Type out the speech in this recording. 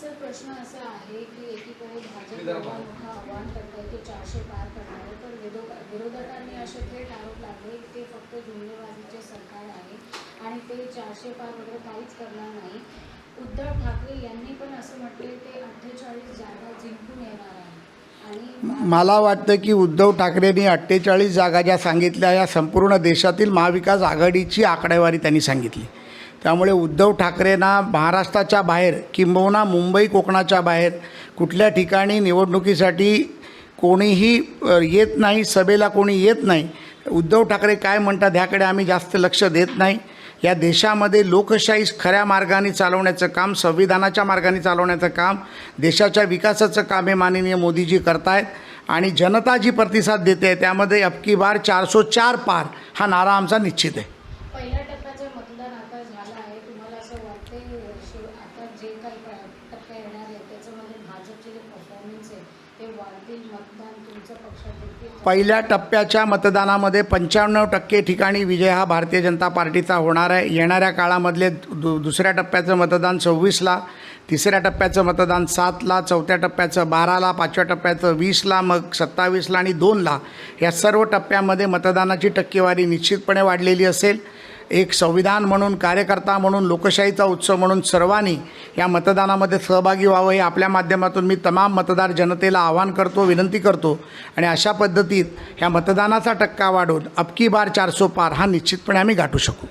Sir प्रश्न असा आहे की एकीकडे भाजप मोठं आव्हान करतंय की चारशे पार करणार आहे तर विरोध विरोधकांनी असे थेट आरोप लागले की ते फक्त सरकार आहे आणि ते चारशे पार वगैरे काहीच करणार नाही. उद्धव ठाकरे यांनी पण असं म्हटले ते अठ्ठेचाळीस जागा जिंकून येणार आहे. आणि मला वाटतं की उद्धव ठाकरेंनी अठ्ठेचाळीस जागा ज्या सांगितल्या या संपूर्ण देशातील महाविकास आघाडीची आकडेवारी त्यांनी सांगितली. त्यामुळे उद्धव ठाकरेंना महाराष्ट्राच्या बाहेर किंबहुना मुंबई कोकणाच्या बाहेर कुठल्या ठिकाणी निवडणुकीसाठी कोणीही येत नाही सभेला कोणी येत नाही उद्धव ठाकरे काय म्हणतात ह्याकडे आम्ही जास्त लक्ष देत नाही. या देशामध्ये लोकशाही खऱ्या मार्गाने चालवण्याचं काम संविधानाच्या मार्गाने चालवण्याचं काम देशाच्या विकासाचं काम हे माननीय मोदीजी करतायत. आणि जनता जी प्रतिसाद देते त्यामध्ये अबकी बार चारसो चार पार हा नारा आमचा निश्चित आहे पहिल्या टप्प्याचं मतदान आता झालं आहे तुम्हाला ते शिव आता जे काही टप्पे येणार आहे त्याच्यामध्ये भाजपचे जे परफॉर्मन्स आहे ते वाढतील. मतदान तुमच्या पक्षात देखील पहिल्या टप्प्याच्या मतदानामध्ये पंच्याण्णव टक्के ठिकाणी विजय हा भारतीय जनता पार्टीचा होणार आहे. येणाऱ्या काळामधले दु दुसऱ्या टप्प्याचं मतदान सव्वीसला तिसऱ्या टप्प्याचं मतदान सातला चौथ्या टप्प्याचं बाराला पाचव्या टप्प्याचं वीसला मग सत्तावीसला आणि दोनला. या सर्व टप्प्यामध्ये मतदानाची टक्केवारी निश्चितपणे वाढलेली असेल. एक संविधान म्हणून कार्यकर्ता म्हणून लोकशाहीचा उत्सव म्हणून सर्वांनी या मतदानामध्ये सहभागी व्हावं हे आपल्या माध्यमातून मी तमाम मतदार जनतेला आवाहन करतो विनंती करतो. आणि अशा पद्धतीत ह्या मतदानाचा टक्का वाढवून अबकी बार चारसो पार हा निश्चितपणे आम्ही गाठू शकू.